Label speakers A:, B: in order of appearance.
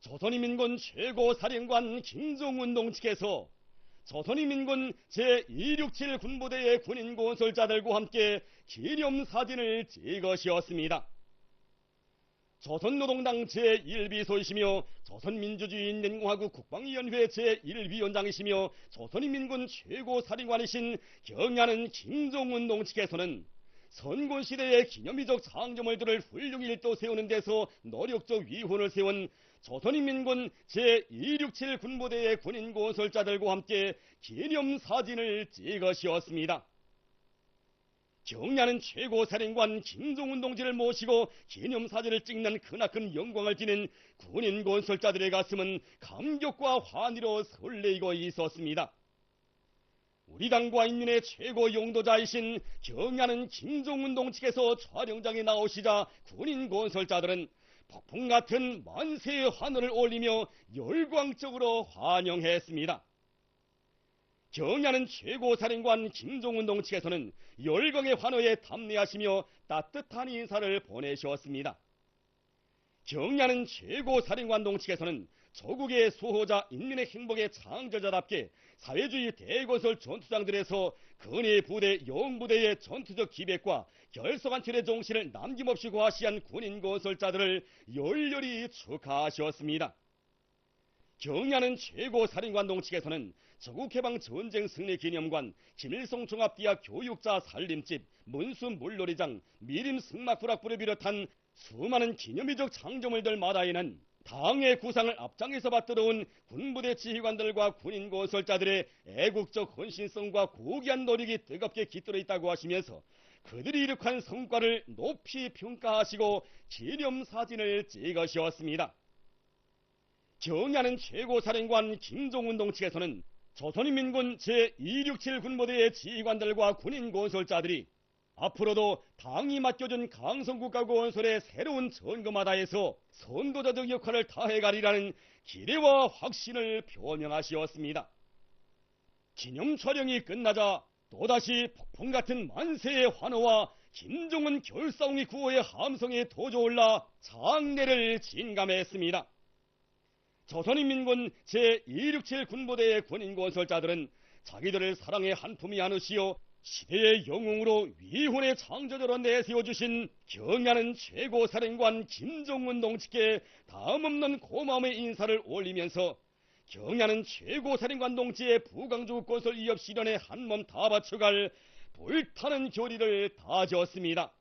A: 조선인민군 최고사령관 김종운 동측에서 조선인민군 제267 군부대의 군인 건설자들과 함께 기념사진을 찍으셨습니다. 조선노동당 제1비서이시며 조선민주주의인민공화국 국방위원회 제1위원장이시며 조선인민군 최고사령관이신 경야는 김종운 동측에서는 선군시대의 기념비적 창조물들을 훌륭히 일도 세우는 데서 노력적 위훈을 세운 조선인민군 제267 군부대의 군인 건설자들과 함께 기념사진을 찍으셨습니다. 경야는 최고 사령관 김종훈 동지를 모시고 기념사진을 찍는 크나큰 영광을 지닌 군인 건설자들의 가슴은 감격과 환희로 설레이고 있었습니다. 우리 당과 인민의 최고 용도자이신 경야는 김종훈 동측에서 촬영장에 나오시자 군인 건설자들은 폭풍 같은 만세의 환호를 올리며 열광적으로 환영했습니다. 경야는 최고사령관 김종훈 동측에서는 열광의 환호에 담내하시며 따뜻한 인사를 보내셨습니다. 경야는 최고사령관 동측에서는 조국의 수호자 인민의 행복의 창조자답게 사회주의 대건설 전투장들에서 근해 부대 영부대의 전투적 기백과 결속한철의 정신을 남김없이 과시한 군인 건설자들을 열렬히 축하하셨습니다. 경야는 최고사령관 동측에서는 조국해방 전쟁 승리 기념관, 김일성 종합대학 교육자 살림집, 문수 물놀이장, 미림 승마구락부를 비롯한 수많은 기념비적 창조물들마다에는 당의 구상을 앞장에서 받들어온 군부대 지휘관들과 군인 건설자들의 애국적 헌신성과 고귀한 노력이 뜨겁게 깃들어 있다고 하시면서 그들이 이룩한 성과를 높이 평가하시고 기념사진을 찍으셨습니다. 정야는 최고사령관 김종운 동측에서는 조선인민군 제267 군부대의 지휘관들과 군인 건설자들이 앞으로도 당이 맡겨준 강성국가건설의 새로운 전거마다에서 선도자적 역할을 다해가리라는 기대와 확신을 표명하시었습니다. 기념 촬영이 끝나자 또다시 폭풍 같은 만세의 환호와 김종은 결사웅이 구호의 함성에 도저올라 장례를 진감했습니다. 조선인민군 제267 군부대의 군인 건설자들은 자기들을 사랑의 한품이 안으시어 시대의 영웅으로 위훈의 창조자로 내세워주신 경야는 최고사령관 김종훈 동지께 다음없는 고마움의 인사를 올리면서 경야는 최고사령관 동지의 부강주 건설 이업 실현에 한몸 다 바쳐갈 불타는 교리를 다졌습니다.